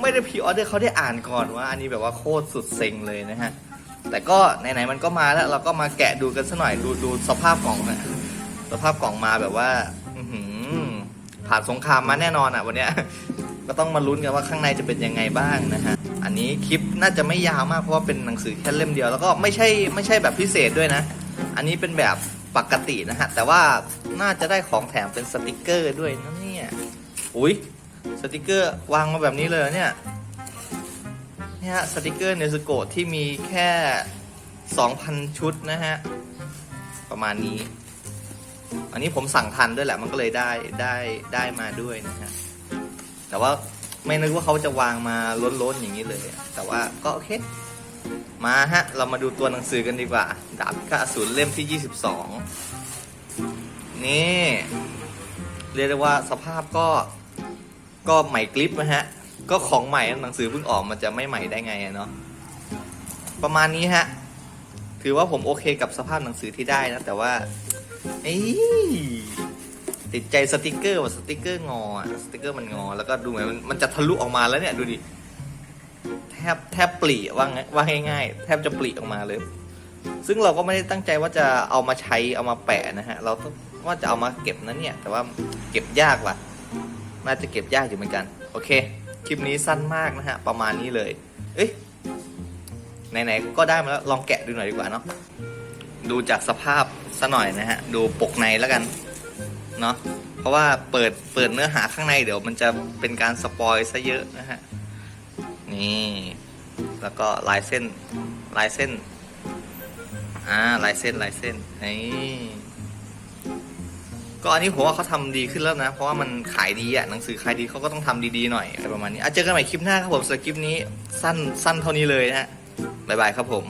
ไม่ได้พรีออเดอร์เขาได้อ่านก่อนว่า อันนี้แบบว่าโคตรสุดเซ็งเลยนะฮะ แต่ก็ไหนๆมันก็มาแล้ว เราก็มาแกะดูกันสักหน่อยดูดูสภาพกล่องนะสภาพกล่องมาแบบว่าอผ่านสงครามมาแน่นอนอะวันเนี้ยก็ต้องมาลุ้นกันว่าข้างในจะเป็นยังไงบ้างนะฮะ อันนี้คลิปน่าจะไม่ยาวมากเพราะว่าเป็นหนังสือแค่เล่มเดียว แล้วก็ไม่ใช่ไม่ใช่แบบพิเศษด้วยนะ อันนี้เป็นแบบปกตินะฮะ แต่ว่าน่าจะได้ของแถมเป็นสติกเกอร์ด้วยนะเนี่ย อุ้ย สติกเกอร์วางมาแบบนี้เลยเนี่ยเนี่ยฮะสติกเกอร์เนสโกะที่มีแค่ 2,000 ชุดนะฮะ ประมาณนี้ อันนี้ผมสั่งทันด้วยแหละ มันก็เลยได้ได้ได้มาด้วยนะฮะ แต่ว่าไม่นึกว่าเขาจะวางมาล้นๆอย่างนี้เลย แต่ว่าก็โอเค มาฮะ เรามาดูตัวหนังสือกันดีกว่า ดาบพิฆาสูรเล่มที่ 22 นี่ เรียกได้ว่าสภาพก็ ก็ใหม่กลิปนะฮะ ก็ของใหม่หนังสือเพิ่งออกมันจะไม่ใหม่ได้ไงเนาะประมาณนี้ฮะ ถือว่าผมโอเคกับสภาพหนังสือที่ได้นะ แต่ว่าอ้ติดใจสติกเกอร์ว่าสติกเกอร์งอสติกเกอร์มันงอ แล้วก็ดูเหมือนมันจะทะลุออกมาแล้วเนี่ยดูดิแทบแทบปลีว่าไงว่าง่ายๆ แทบจะปลีออกมาเลย ซึ่งเราก็ไม่ได้ตั้งใจว่าจะเอามาใช้เอามาแปะนะฮะ เราว่าจะเอามาเก็บนะเนี่ย แต่ว่าเก็บยากว่ะ น่าจะเก็บยากอยู่เหมือนกัน โอเค คลิปนี้สั้นมากนะฮะ ประมาณนี้เลย เอ้ยไหนๆก็ได้มาแล้ว ลองแกะดูหน่อยดีกว่าเนาะ ดูจากสภาพซะหน่อยนะฮะ ดูปกในแล้วกัน เนาะ เพราะว่าเปิด เปิดเนื้อหาข้างในเดี๋ยวมันจะเป็นการสปอยซะเยอะนะฮะ นี่ แล้วก็ลายเส้น ลายเส้น อ่า ลายเส้น ลายเส้นนี่ ก็อันนี้ผมว่าเขาทำดีขึ้นแล้วนะ เพราะว่ามันขายดีอะหนังสือขายดีเขาก็ต้องทำดีๆหน่อยอะไรประมาณนี้อะเจอกันใหม่คลิปหน้าครับผมสำหรับคลิปนี้สั้นสั้นเท่านี้เลยนะฮะบ๊ายบายครับผม